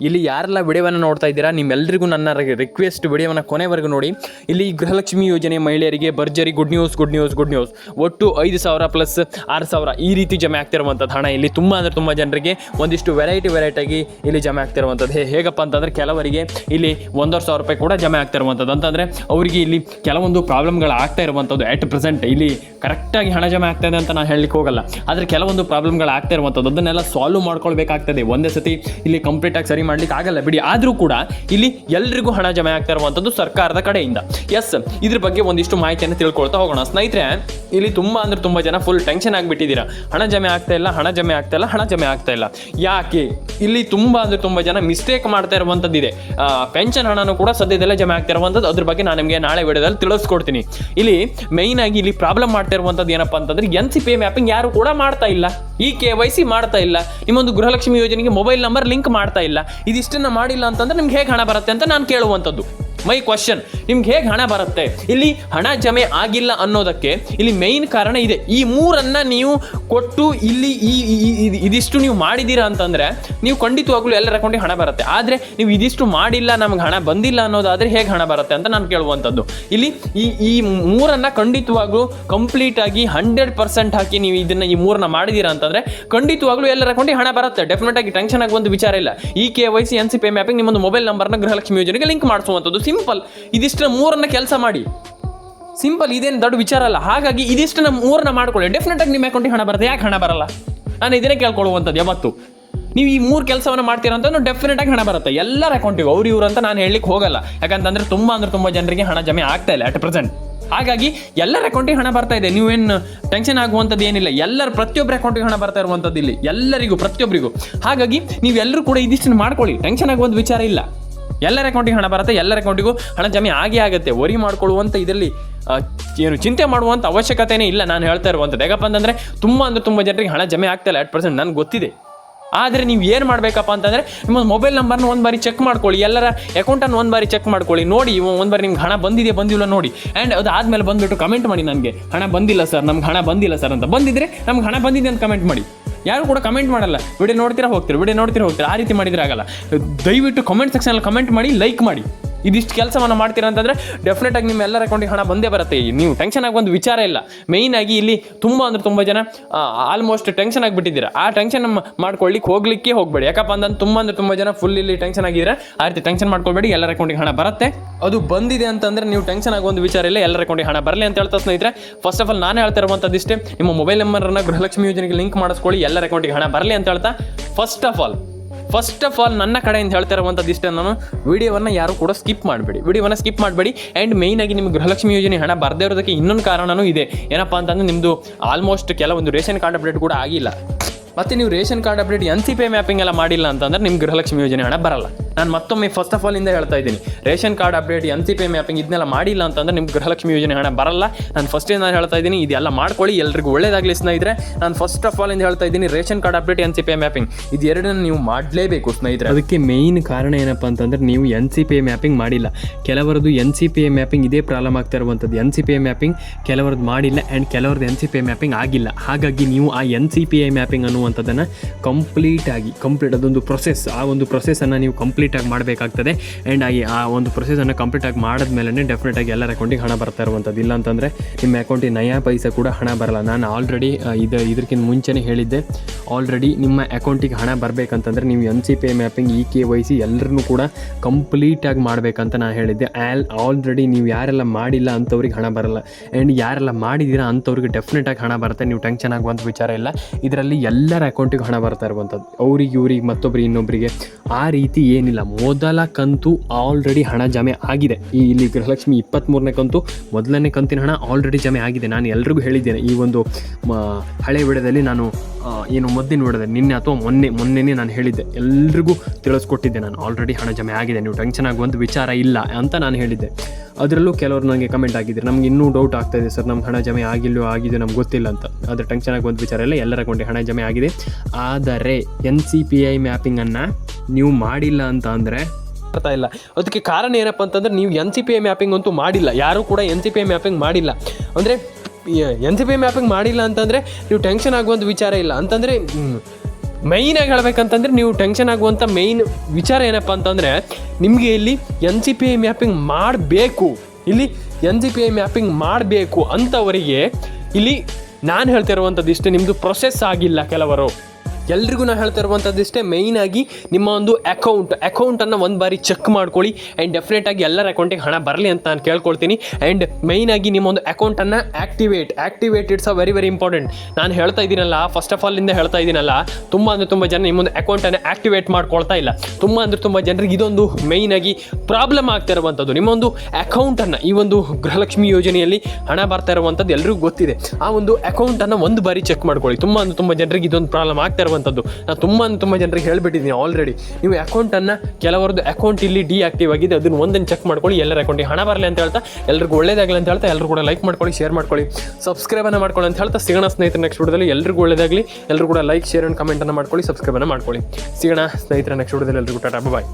ಇಲ್ಲಿ ಯಾರೆಲ್ಲ ವಿಡಿಯೋವನ್ನು ನೋಡ್ತಾ ಇದ್ದೀರಾ ನಿಮ್ಮೆಲ್ಲರಿಗೂ ನನ್ನ ರಿಕ್ವೆಸ್ಟ್ ವಿಡಿಯೋವನ್ನು ಕೊನೆವರೆಗೂ ನೋಡಿ. ಇಲ್ಲಿ ಗೃಹಲಕ್ಷ್ಮಿ ಯೋಜನೆ ಮಹಿಳೆಯರಿಗೆ ಭರ್ಜರಿ good news good news good news ಒಟ್ಟು ಐದು ಸಾವಿರ ಪ್ಲಸ್ ಆರು ಸಾವಿರ ಈ ರೀತಿ ಜಮೆ ಆಗ್ತಿರುವಂಥದ್ದು ಹಣ. ಇಲ್ಲಿ ತುಂಬ ಅಂದರೆ ತುಂಬ ಜನರಿಗೆ ಒಂದಿಷ್ಟು ವೆರೈಟಿ ವೆರೈಟಿಯಾಗಿ ಇಲ್ಲಿ ಜಮೆ ಆಗ್ತಿರುವಂಥದ್ದು ಹೇ- ಹೇಗಪ್ಪ ಅಂತಂದರೆ ಕೆಲವರಿಗೆ ಇಲ್ಲಿ ಒಂದೂವರೆ ಸಾವಿರ ರೂಪಾಯಿ ಕೂಡ ಜಮೆ ಆಗ್ತಿರುವಂಥದ್ದು ಅಂತಂದರೆ ಅವರಿಗೆ ಇಲ್ಲಿ ಕೆಲವೊಂದು ಪ್ರಾಬ್ಲಮ್ಗಳು ಆಗ್ತಾ ಇರುವಂಥದ್ದು ಎಟ್ ಪ್ರೆಸೆಂಟ್ ಇಲ್ಲಿ ಕರೆಕ್ಟಾಗಿ ಹಣ ಜಮೆ ಆಗ್ತಾ ಇದೆ ಅಂತ ನಾನು ಹೇಳಲಿಕ್ಕೆ ಹೋಗಲ್ಲ. ಆದರೆ ಕೆಲವೊಂದು ಪ್ರಾಬ್ಲಮ್ಗಳು ಆಗ್ತಾ ಇರುವಂಥದ್ದು ಅದನ್ನೆಲ್ಲ ಸಾಲ್ವ್ ಮಾಡ್ಕೊಳ್ಬೇಕಾಗ್ತದೆ. ಒಂದೇ ಸತಿ ಇಲ್ಲಿ ಕಂಪ್ಲೀಟಾಗಿ ಸರಿ ಮಾಡ್ಲಿಕ್ಕೆ ಆಗಲ್ಲ ಬಿಡಿ, ಆದರೂ ಕೂಡ ಇಲ್ಲಿ ಎಲ್ರಿಗೂ ಹಣ ಜಮೆ ಆಗ್ತಾ ಇರುವಂಥದ್ದು ಸರ್ಕಾರದ ಕಡೆಯಿಂದ. ಎಸ್ ಇದ್ರ ಬಗ್ಗೆ ಒಂದಿಷ್ಟು ಮಾಹಿತಿಯನ್ನು ತಿಳ್ಕೊಳ್ತಾ ಹೋಗೋಣ. ಸ್ನೇಹಿತರೆ, ಇಲ್ಲಿ ತುಂಬಾ ಅಂದ್ರೆ ತುಂಬಾ ಜನ ಫುಲ್ ಟೆನ್ಷನ್ ಆಗಿಬಿಟ್ಟಿದ್ದೀರಾ. ಹಣ ಜಮೆ ಆಗ್ತಾ ಇಲ್ಲ, ಹಣ ಜಮೆ ಆಗ್ತಾ ಇಲ್ಲ, ಹಣ ಜಮೆ ಆಗ್ತಾ ಇಲ್ಲ. ಯಾಕೆ? ಇಲ್ಲಿ ತುಂಬಾ ಅಂದ್ರೆ ತುಂಬಾ ಜನ ಮಿಸ್ಟೇಕ್ ಮಾಡ್ತಾ ಇರುವಂಥದ್ದು ಇದೆ ಪೆನ್ಷನ್ ಹಣನೂ ಕೂಡ ಸದ್ಯದಲ್ಲೇ ಜಮೆ ಆಗ್ತಾ ಇರುವಂಥದ್ದು ಅದ್ರ ಬಗ್ಗೆ ನಾನು ನಿಮಗೆ ನಾಳೆ ವಿಡಿಯೋದಲ್ಲಿ ತಿಳಿಸ್ಕೊಡ್ತೀನಿ. ಇಲ್ಲಿ ಮೈನ್ ಆಗಿ ಇಲ್ಲಿ ಪ್ರಾಬ್ಲಮ್ ಮಾಡ್ತಾ ಇರುವಂಥದ್ದು ಏನಪ್ಪ ಅಂತಂದ್ರೆ ಎನ್ ಸಿ ಪಿ ಮ್ಯಾಪಿಂಗ್ ಯಾರು ಕೂಡ ಮಾಡ್ತಾ ಇಲ್ಲ. ಈ ಕೆ ವೈ ಸಿ ಮಾಡ್ತಾ ಇಲ್ಲ. ನಿಮ್ಮೊಂದು ಗೃಹಲಕ್ಷ್ಮಿ ಯೋಜನೆಗೆ ಮೊಬೈಲ್ ನಂಬರ್ ಲಿಂಕ್ ಮಾಡ್ತಾ ಇಲ್ಲ. ಇದಿಷ್ಟನ್ನ ಮಾಡಿಲ್ಲ ಅಂತಂದ್ರೆ ನಿಮ್ಗೆ ಹೇಗೆ ಹಣ ಬರುತ್ತೆ ಅಂತ ನಾನು ಕೇಳುವಂಥದ್ದು. My question. ನಿಮ್ಗೆ ಹೇಗೆ ಹಣ ಬರುತ್ತೆ? ಇಲ್ಲಿ ಹಣ ಜಮೆ ಆಗಿಲ್ಲ ಅನ್ನೋದಕ್ಕೆ ಇಲ್ಲಿ ಮೇಯ್ನ್ ಕಾರಣ ಇದೆ. ಈ ಮೂರನ್ನು ನೀವು ಕೊಟ್ಟು ಇಲ್ಲಿ ಈ ಇದಿಷ್ಟು ನೀವು ಮಾಡಿದ್ದೀರಾ ಅಂತಂದರೆ ನೀವು ಖಂಡಿತವಾಗ್ಲೂ ಎಲ್ಲರ ಅಕೌಂಟಿಗೆ ಹಣ ಬರುತ್ತೆ. ಆದರೆ ನೀವು ಇದಿಷ್ಟು ಮಾಡಿಲ್ಲ, ನಮ್ಗೆ ಹಣ ಬಂದಿಲ್ಲ ಅನ್ನೋದಾದರೆ ಹೇಗೆ ಹಣ ಬರುತ್ತೆ ಅಂತ ನಾನು ಕೇಳುವಂಥದ್ದು. ಇಲ್ಲಿ ಈ ಈ ಮೂರನ್ನು ಖಂಡಿತವಾಗ್ಲೂ ಕಂಪ್ಲೀಟ್ ಆಗಿ ಹಂಡ್ರೆಡ್ ಪರ್ಸೆಂಟ್ ಹಾಕಿ ನೀವು ಇದನ್ನು ಈ ಮೂರನ್ನ ಮಾಡಿದ್ದೀರಾ ಅಂತಂದರೆ ಖಂಡಿತವಾಗ್ಲೂ ಎಲ್ಲರ ಅಕೌಂಟಿಗೆ ಹಣ ಬರುತ್ತೆ. ಡೆಫಿನೆಟ್ ಆಗಿ ಟೆನ್ಷನ್ ಆಗುವಂಥ ವಿಚಾರ ಇಲ್ಲ. ಈ K Y C N C P mapping ನಿಮ್ಮೊಂದು ಮೊಬೈಲ್ ನಂಬರ್ನ ಗೃಹಲಕ್ಷ್ಮಿ ಯೋಜನೆಗೆ ಲಿಂಕ್ ಮಾಡಿಸುವಂಥದ್ದು. ಸಿಂಪಲ್, ಇದಿಷ್ಟನ್ನ ಮೂರನ್ನ ಕೆಲಸ ಮಾಡಿ. ಸಿಂಪಲ್, ಇದೇನು ದೊಡ್ಡ ವಿಚಾರ ಅಲ್ಲ. ಹಾಗಾಗಿ ಇದಿಷ್ಟನ್ನ ಮೂರನ್ನ ಮಾಡ್ಕೊಳ್ಳಿ. ಡೆಫಿನೆಟ್ ಆಗಿ ನಿಮ್ಮ ಅಕೌಂಟಿಗೆ ಹಣ ಬರುತ್ತೆ. ಯಾಕೆ ಹಣ ಬರಲ್ಲ? ನಾನು ಇದನ್ನೇ ಕೇಳ್ಕೊಳ್ಳುವಂಥದ್ದು ಯಾವತ್ತು. ನೀವು ಈ ಮೂರು ಕೆಲಸವನ್ನು ಮಾಡ್ತೀರಾ ಅಂತ ಡೆಫಿನೆಟ್ ಆಗಿ ಹಣ ಬರುತ್ತೆ. ಎಲ್ಲರ ಅಕೌಂಟಿಗೆ ಅವ್ರು, ಇವ್ರು ಅಂತ ನಾನು ಹೇಳಲಿಕ್ಕೆ ಹೋಗಲ್ಲ. ಯಾಕಂತಂದ್ರೆ ತುಂಬ ಅಂದ್ರೆ ತುಂಬ ಜನರಿಗೆ ಹಣ ಜಮೆ ಆಗ್ತಾ ಇಲ್ಲ ಅಟ್ ಪ್ರೆಸೆಂಟ್ ಹಾಗಾಗಿ ಎಲ್ಲರ ಅಕೌಂಟಿಗೆ ಹಣ ಬರ್ತಾ ಇದೆ. ನೀವೇನು ಟೆನ್ಷನ್ ಆಗುವಂಥದ್ದು ಏನಿಲ್ಲ. ಎಲ್ಲರ ಪ್ರತಿಯೊಬ್ಬರ ಅಕೌಂಟಿಗೆ ಹಣ ಬರ್ತಾ ಇರುವಂಥದ್ದು ಇಲ್ಲಿ. ಎಲ್ಲರಿಗೂ, ಪ್ರತಿಯೊಬ್ಬರಿಗೂ. ಹಾಗಾಗಿ ನೀವೆಲ್ಲರೂ ಕೂಡ ಇದಿಷ್ಟನ್ನು ಮಾಡ್ಕೊಳ್ಳಿ. ಟೆನ್ಷನ್ ಆಗುವಂಥ ವಿಚಾರ ಇಲ್ಲ. ಎಲ್ಲರ ಅಕೌಂಟಿಗೆ ಹಣ ಬರುತ್ತೆ, ಎಲ್ಲರ ಅಕೌಂಟಿಗೂ ಹಣ ಜಮೆ ಆಗೇ ಆಗುತ್ತೆ. ವರಿ ಮಾಡ್ಕೊಳ್ಳುವಂಥ ಇದರಲ್ಲಿ ಏನು ಚಿಂತೆ ಮಾಡುವಂಥ ಅವಶ್ಯಕತೆಯೇ ಇಲ್ಲ ನಾನು ಹೇಳ್ತಾ ಇರುವಂಥದ್ದು. ಯಾಕಪ್ಪ ಅಂತಂದರೆ ತುಂಬ ಅಂದರೆ ತುಂಬ ಜನರಿಗೆ ಹಣ ಜಮೆ ಆಗ್ತಾಯಿಲ್ಲ ಎಟ್ ಪರ್ಸೆಂಟ್ ನನಗೆ ಗೊತ್ತಿದೆ. ಆದರೆ ನೀವು ಏನು ಮಾಡಬೇಕಪ್ಪ ಅಂತಂದರೆ ನಿಮ್ಮ ಮೊಬೈಲ್ ನಂಬರ್ನ ಒಂದು ಬಾರಿ ಚೆಕ್ ಮಾಡ್ಕೊಳ್ಳಿ, ಎಲ್ಲರ ಅಕೌಂಟನ್ನು ಒಂದು ಬಾರಿ ಚೆಕ್ ಮಾಡ್ಕೊಳ್ಳಿ, ನೋಡಿ ಒಂದು ಬಾರಿ ನಿಮ್ಗೆ ಹಣ ಬಂದಿದೆ, ಬಂದಿಲ್ಲ ನೋಡಿ. ಆ್ಯಂಡ್ ಅದಾದಮೇಲೆ ಬಂದುಬಿಟ್ಟು ಕಮೆಂಟ್ ಮಾಡಿ ನನಗೆ. ಹಣ ಬಂದಿಲ್ಲ ಸರ್, ನಮ್ಗೆ ಹಣ ಬಂದಿಲ್ಲ ಸರ್ ಅಂತ. ಬಂದಿದ್ರೆ ನಮ್ಗೆ ಹಣ ಬಂದಿದೆ ಅಂತ ಕಮೆಂಟ್ ಮಾಡಿ. ಯಾರು ಕೂಡ ಕಮೆಂಟ್ ಮಾಡಲ್ಲ. ವಿಡಿಯೋ ನೋಡ್ತೀರಾ ಹೋಗ್ತೀರಾ? ವಿಡಿಯೋ ನೋಡ್ತೀರಾ ಹೋಗ್ತೀರಾ? ಆ ರೀತಿ ಮಾಡಿದ್ರೆ ಆಗಲ್ಲ. ದಯವಿಟ್ಟು ಕಮೆಂಟ್ ಸೆಕ್ಷನಲ್ಲಿ ಕಮೆಂಟ್ ಮಾಡಿ ಲೈಕ್ ಮಾಡಿ. ಇದಿಷ್ಟು ಕೆಲಸವನ್ನು ಮಾಡ್ತೀರಾ ಅಂತಂದರೆ ಡೆಫಿನೆಟ್ ಆಗಿ ನಿಮ್ಮ ಎಲ್ಲರ ಅಕೌಂಟಿಗೆ ಹಣ ಬಂದೇ ಬರುತ್ತೆ. ನೀವು ಟೆನ್ಷನ್ ಆಗಿ ಒಂದು ವಿಚಾರ ಇಲ್ಲ. ಮೇಯ್ನ್ ಆಗಿ ಇಲ್ಲಿ ತುಂಬ ಅಂದ್ರೆ ತುಂಬ ಜನ ಆಲ್ಮೋಸ್ಟ್ ಟೆನ್ಷನ್ ಆಗಿಬಿಟ್ಟಿದ್ದೀರಾ. ಆ ಟೆನ್ಷನ್ ಮಾಡ್ಕೊಳ್ಳಿಕ್ಕೆ ಹೋಗ್ಲಿಕ್ಕೆ ಹೋಗಬೇಡಿ. ಯಾಕಪ್ಪ ಅಂದ್ರೆ ತುಂಬ ಅಂದರೆ ತುಂಬ ಜನ ಫುಲ್ ಇಲ್ಲಿ ಟೆನ್ಷನ್ ಆಗಿದ್ರೆ ಆ ರೀತಿ ಟೆನ್ಷನ್ ಮಾಡ್ಕೊಳ್ಬೇಡಿ, ಎಲ್ಲರ ಅಕೌಂಟಿಗೆ ಹಣ ಬರುತ್ತೆ. ಅದು ಬಂದಿದೆ ಅಂತಂದ್ರೆ ನೀವು ಟೆನ್ಷನ್ ಆಗೋ ಒಂದು ವಿಚಾರ ಇಲ್ಲ, ಎಲ್ಲರ ಅಕೌಂಟಿಗೆ ಹಣ ಬರಲಿ ಅಂತ ಹೇಳ್ತಾ ಸ್ನೇಹಿತರೆ ಫಸ್ಟ್ ಆಫ್ ಆಲ್ ನಾನು ಹೇಳ್ತಾ ಇರುವಂಥದ್ದು ಇಷ್ಟೇ. ನಿಮ್ಮ ಮೊಬೈಲ್ ನಂಬರನ್ನು ಗೃಹಲಕ್ಷ್ಮಿ ಯೋಜನೆಗೆ ಲಿಂಕ್ ಮಾಡಿಸ್ಕೊಳ್ಳಿ, ಎಲ್ಲರ ಅಕೌಂಟಿಗೆ ಹಣ ಬರಲಿ ಅಂತ ಹೇಳ್ತಾ. First of all first of all ನನ್ನ ಕಡೆಯಿಂದ ಹೇಳ್ತಾ ಇರುವಂಥದ್ದು ಇಷ್ಟೇ ನಾನು, ವಿಡಿಯೋವನ್ನು ಯಾರು ಕೂಡ ಸ್ಕಿಪ್ ಮಾಡಬೇಡಿ. ವಿಡಿಯೋವನ್ನು ಸ್ಕಿಪ್ ಮಾಡಬೇಡಿ. ಆ್ಯಂಡ್ ಮೇಯ್ನಾಗಿ ನಿಮ್ಗೆ ಗೃಹಲಕ್ಷ್ಮಿ ಯೋಜನೆ ಹಣ ಬರದೇ ಇರೋದಕ್ಕೆ ಇನ್ನೊಂದು ಕಾರಣನೂ ಇದೆ. ಏನಪ್ಪ ಅಂತಂದ್ರೆ ನಿಮ್ಮದು ಆಲ್ಮೋಸ್ಟ್ ಕೆಲವೊಂದು ರೇಷನ್ ಕಾರ್ಡ್ ಅಪ್ಡೇಟ್ ಕೂಡ ಆಗಿಲ್ಲ. ಮತ್ತು ನೀವು ration card update N C P mapping ಎಲ್ಲ ಮಾಡಿಲ್ಲ ಅಂತಂದ್ರೆ ನಿಮ್ಮ ಗೃಹಲಕ್ಷ್ಮಿ ಯೋಜನೆ ಹಣ ಬರಲ್ಲ. ನಾನು ಮತ್ತೊಮ್ಮೆ ಫಸ್ಟ್ ಆಫ್ ಆಲ್ ಇಂದ ಹೇಳ್ತಾ ಇದ್ದೀನಿ. Ration card update N C P mapping ಇದನ್ನೆಲ್ಲ ಮಾಡಿಲ್ಲ ಅಂತಂದ್ರೆ ನಿಮ್ಗೆ ಗೃಹಲಕ್ಷ್ಮಿ ಯೋಜನೆ ಹಣ ಬರಲ್ಲ. ನಾನು ಫಸ್ಟ್ ನಾನು ಹೇಳ್ತಾ ಇದ್ದೀನಿ ಇದೆಲ್ಲ ಮಾಡ್ಕೊಳ್ಳಿ, ಎಲ್ರಿಗೂ ಒಳ್ಳೇದಾಗಲಿ ಸ್ನೇಹಿತರೆ. ನಾನು ಫಸ್ಟ್ ಆಫ್ ಆಲ್ ಇಂದ ಹೇಳ್ತಾ ಇದ್ದೀನಿ, ration card update N C P mapping ಇದು ನೀವು ಮಾಡಲೇಬೇಕು ಸ್ನೇಹಿತರೆ. ಅದಕ್ಕೆ ಮೇಯ್ನ್ ಕಾರಣ ಏನಪ್ಪ ಅಂತಂದ್ರೆ ನೀವು ಎನ್ ಸಿ ಪಿ ಮ್ಯಾಪಿಂಗ್ ಮಾಡಿಲ್ಲ. ಕೆಲವರದು ಎನ್ ಸಿ ಪಿ ಮ್ಯಾಪಿಂಗ್ ಇದೇ ಪ್ರಾಬ್ಲಮ್ ಆಗ್ತಾ ಇರುವಂಥದ್ದು. ಎನ್ ಸಿ ಪಿ ಮ್ಯಾಪಿಂಗ್ ಕೆಲವರದ್ದು ಮಾಡಿಲ್ಲ ಆ್ಯಂಡ್ ಕೆಲವರದ್ದು ಎನ್ ಸಿ ಪಿ ಮ್ಯಾಪಿಂಗ್ ಆಗಿಲ್ಲ. ಹಾಗಾಗಿ ನೀವು ಆ N C P I mapping ಅನ್ನುವಂಥದ್ದನ್ನು ಕಂಪ್ಲೀಟ್ ಆಗಿ ಕಂಪ್ಲೀಟ್ ಅದೊಂದು ಪ್ರೊಸೆಸ್ ಆ ಒಂದು ಪ್ರೊಸೆಸನ್ನು ನೀವು ಕಂಪ್ಲೀಟಾಗಿ ಮಾಡಬೇಕಾಗ್ತದೆ. ಆ್ಯಂಡ್ ಆಗಿ ಆ ಒಂದು ಪ್ರೊಸೆಸನ್ನು ಕಂಪ್ಲೀಟಾಗಿ ಮಾಡಿದ್ಮೇಲೆ ಡೆಫಿನೆಟ್ ಆಗಿ ಎಲ್ಲರ ಅಕೌಂಟಿಗೆ ಹಣ ಬರ್ತಾ ಇರುವಂಥದ್ದು. ಇಲ್ಲ ಅಂತಂದರೆ ನಿಮ್ಮ ಅಕೌಂಟಿಗೆ ನಯಾ ಪೈಸೆ ಕೂಡ ಹಣ ಬರಲ್ಲ. ನಾನು ಆಲ್ರೆಡಿ ಇದು ಇದಕ್ಕಿಂತ ಮುಂಚೆನೇ ಹೇಳಿದ್ದೆ. ಆಲ್ರೆಡಿ ನಿಮ್ಮ ಅಕೌಂಟಿಗೆ ಹಣ ಬರಬೇಕಂತಂದ್ರೆ ನೀವು N C P mapping E K Y C ಎಲ್ಲರನ್ನೂ ಕೂಡ ಕಂಪ್ಲೀಟಾಗಿ ಮಾಡಬೇಕಂತ ನಾನು ಹೇಳಿದ್ದೆ. ಆಲ್ ಆಲ್ರೆಡಿ ನೀವು ಯಾರೆಲ್ಲ ಮಾಡಿಲ್ಲ ಅಂಥವ್ರಿಗೆ ಹಣ ಬರಲ್ಲ. ಆ್ಯಂಡ್ ಯಾರೆಲ್ಲ ಮಾಡಿದ್ದೀರಾ ಅಂಥವ್ರಿಗೆ ಡೆಫಿನೆಟಾಗಿ ಹಣ ಬರುತ್ತೆ. ನೀವು ಟೆನ್ಷನ್ ಆಗುವಂಥ ವಿಚಾರ ಇಲ್ಲ. ಇದರಲ್ಲಿ ಎಲ್ಲರ ಅಕೌಂಟಿಗೆ ಹಣ ಬರ್ತಾ ಇರುವಂಥದ್ದು. ಅವ್ರಿಗೆ, ಇವ್ರಿಗೆ ಮತ್ತೊಬ್ಬರಿಗೆ ಇನ್ನೊಬ್ಬರಿಗೆ ಆ ರೀತಿ ಏನಿಲ್ಲ. ಮೊದಲ ಕಂತು ಆಲ್ರೆಡಿ ಹಣ ಜಮೆ ಆಗಿದೆ. ಈ ಇಲ್ಲಿ ಗೃಹಲಕ್ಷ್ಮಿ ಇಪ್ಪತ್ತ್ಮೂರನೇ ಕಂತು, ಮೊದಲನೇ ಕಂತಿನ ಹಣ ಆಲ್ರೆಡಿ ಜಮೆ ಆಗಿದೆ. ನಾನು ಎಲ್ರಿಗೂ ಹೇಳಿದ್ದೇನೆ, ಈ ಒಂದು ಹಳೆ ವಿಡದಲ್ಲಿ ನಾನು ಏನು ಮೊದಲಿನ ವಿಡದಲ್ಲಿ ನಿನ್ನೆ ಅಥವಾ ಮೊನ್ನೆ, ಮೊನ್ನೆನೇ ನಾನು ಹೇಳಿದ್ದೆ. ಎಲ್ರಿಗೂ ತಿಳಿಸ್ಕೊಟ್ಟಿದ್ದೆ ನಾನು ಆಲ್ರೆಡಿ ಹಣ ಜಮೆ ಆಗಿದೆ, ನೀವು ಟೆನ್ಷನ್ ಆಗುವಂಥ ವಿಚಾರ ಇಲ್ಲ ಅಂತ ನಾನು ಹೇಳಿದ್ದೆ. ಅದರಲ್ಲೂ ಕೆಲವರು ನನಗೆ ಕಮೆಂಟ್ ಆಗಿದ್ರು ನಮ್ಗೆ ಇನ್ನೂ ಡೌಟ್ ಆಗ್ತಾ ಇದೆ ಸರ್ ನಮ್ಗೆ ಹಣ ಜಮೆ ಆಗಿಲ್ಲೋ ಆಗಿದೆ ನಮ್ಗೆ ಗೊತ್ತಿಲ್ಲ ಅಂತ. ಆದರೆ ಟೆನ್ಷನ್ ಆಗುವಂಥ ವಿಚಾರ ಇಲ್ಲ ಎಲ್ಲರ ಕೊಂಡೆ ಹಣ ಜಮೆ ಆಗಿದೆ. ಆದರೆ ಎನ್ ಸಿ ಪಿ ಐ ಮ್ಯಾಪಿಂಗನ್ನು ನೀವು ಮಾಡಿಲ್ಲ ಅಂತ ಅಂದರೆ ಇಲ್ಲ. ಅದಕ್ಕೆ ಕಾರಣ ಏನಪ್ಪ ಅಂತಂದ್ರೆ ನೀವು N C P I mapping ಅಂತೂ ಮಾಡಿಲ್ಲ. ಯಾರೂ ಕೂಡ N C P I mapping ಮಾಡಿಲ್ಲ. ಅಂದರೆ N C P I mapping ಮಾಡಿಲ್ಲ ಅಂತಂದರೆ ನೀವು ಟೆನ್ಷನ್ ಆಗುವಂಥ ವಿಚಾರ ಇಲ್ಲ. ಅಂತಂದರೆ ಮೈನಾಗಿ ಹೇಳ್ಬೇಕಂತಂದ್ರೆ ನೀವು ಟೆನ್ಷನ್ ಆಗುವಂಥ ಮೈನ್ ವಿಚಾರ ಏನಪ್ಪ ಅಂತಂದರೆ ನಿಮಗೆ ಇಲ್ಲಿ N C P I mapping ಮಾಡಬೇಕು. ಇಲ್ಲಿ N C P I mapping ಮಾಡಬೇಕು ಅಂತವರಿಗೆ ಇಲ್ಲಿ ನಾನು ಹೇಳ್ತಿರುವಂಥದ್ದು ಇಷ್ಟೇ ನಿಮ್ಮದು ಪ್ರೊಸೆಸ್ ಆಗಿಲ್ಲ ಕೆಲವರು. ಎಲ್ರಿಗೂ ನಾನು ಹೇಳ್ತಾ ಇರುವಂಥದ್ದು ಇಷ್ಟೇ ಆಗಿ ನಿಮ್ಮ ಒಂದು ಅಕೌಂಟ್ ಅಕೌಂಟನ್ನು ಒಂದು ಬಾರಿ ಚೆಕ್ ಮಾಡ್ಕೊಳ್ಳಿ ಆ್ಯಂಡ್ ಡೆಫಿನೆಟ್ ಆಗಿ ಎಲ್ಲರ ಅಕೌಂಟಿಗೆ ಹಣ ಬರಲಿ ಅಂತ ನಾನು ಕೇಳ್ಕೊಳ್ತೀನಿ ಆ್ಯಂಡ್ ನಿಮ್ಮ ಒಂದು ಅಕೌಂಟನ್ನು activate activate it's a very very important ನಾನು ಹೇಳ್ತಾ ಇದ್ದೀನಲ್ಲ ಫಸ್ಟ್ ಆಫ್ ಆಲ್ ಇಂದ ಹೇಳ್ತಾ ಇದ್ದೀನಲ್ಲ, ತುಂಬ ಅಂದರೆ ತುಂಬ ಜನ ನಿಮ್ಮೊಂದು ಅಕೌಂಟನ್ನು ಆಕ್ಟಿವೇಟ್ ಮಾಡ್ಕೊಳ್ತಾ ಇಲ್ಲ. ತುಂಬ ಅಂದರೆ ತುಂಬ ಜನರಿಗೆ ಇದೊಂದು ಮೇಯ್ನ್ ಆಗಿ ಪ್ರಾಬ್ಲಮ್ ಆಗ್ತಾ ಇರುವಂಥದ್ದು. ನಿಮ್ಮೊಂದು ಅಕೌಂಟನ್ನು ಈ ಒಂದು ಗೃಹಲಕ್ಷ್ಮಿ ಯೋಜನೆಯಲ್ಲಿ ಹಣ ಬರ್ತಾ ಇರುವಂಥದ್ದು ಎಲ್ರಿಗೂ ಗೊತ್ತಿದೆ. ಆ ಒಂದು ಅಕೌಂಟನ್ನು ಒಂದು ಬಾರಿ ಚೆಕ್ ಮಾಡ್ಕೊಳ್ಳಿ. ತುಂಬ ಅಂದರೆ ತುಂಬ ಜನರಿಗೆ ಇದೊಂದು ಪ್ರಾಬ್ಲಮ್ ಆಗ್ತಾ ಇರುವಂಥದ್ದು ನಾನು ತುಂಬ ತುಂಬ ಜನರಿಗೆ ಹೇಳಿಬಿಟ್ಟಿದ್ದೀನಿ ಆಲ್ರೆಡಿ ನೀವು ಅಕೌಂಟನ್ನು ಕೆಲವರದ್ದು ಅಕೌಂಟ್ ಇಲ್ಲಿ ಡಿ ಆಕ್ಟಿವ್ ಆಗಿದೆ, ಅದನ್ನು ಒಂದನ್ನು ಚೆಕ್ ಮಾಡ್ಕೊಳ್ಳಿ, ಎಲ್ಲರ ಅಕೌಂಟಿಗೆ ಹಣ ಬರಲಿ ಅಂತ ಹೇಳ್ತಾ ಎಲ್ಲರಿಗೂ ಒಳ್ಳೇದಾಗಲಿ ಅಂತ ಹೇಳ್ತಾ ಎಲ್ಲರೂ ಕೂಡ ಲೈಕ್ ಮಾಡ್ಕೊಳ್ಳಿ ಶೇರ್ ಮಾಡ್ಕೊಳ್ಳಿ ಸಬ್ಸ್ಕ್ರೈಬನ್ನು ಮಾಡ್ಕೊಳ್ಳಿ ಅಂತ ಹೇಳ್ತಾ, ಸಿಗೋಣ ಸ್ನೇಹಿತರ ನೆಕ್ಸ್ಟ್ ವಿಡಿಯೋದಲ್ಲಿ ಎಲ್ಲರಿಗೂ ಒಳ್ಳೇದಾಗಲಿ ಎಲ್ಲರೂ ಕೂಡ ಲೈಕ್ ಶೇರ್ ಆ್ಯಂಡ್ ಕಮೆಂಟನ್ನು ಮಾಡ್ಕೊಳ್ಳಿ ಸಬ್ಸ್ಕ್ರೈಬನ್ನು ಮಾಡ್ಕೊಳ್ಳಿ. ಸಿಗೋಣ ಸ್ನೇಹಿತರ ನೆಕ್ಸ್ಟ್ ವಿಡಿಯೋದಲ್ಲಿ ಎಲ್ಲರಿಗೂ ಟಾಟಾ ಬಾಯ್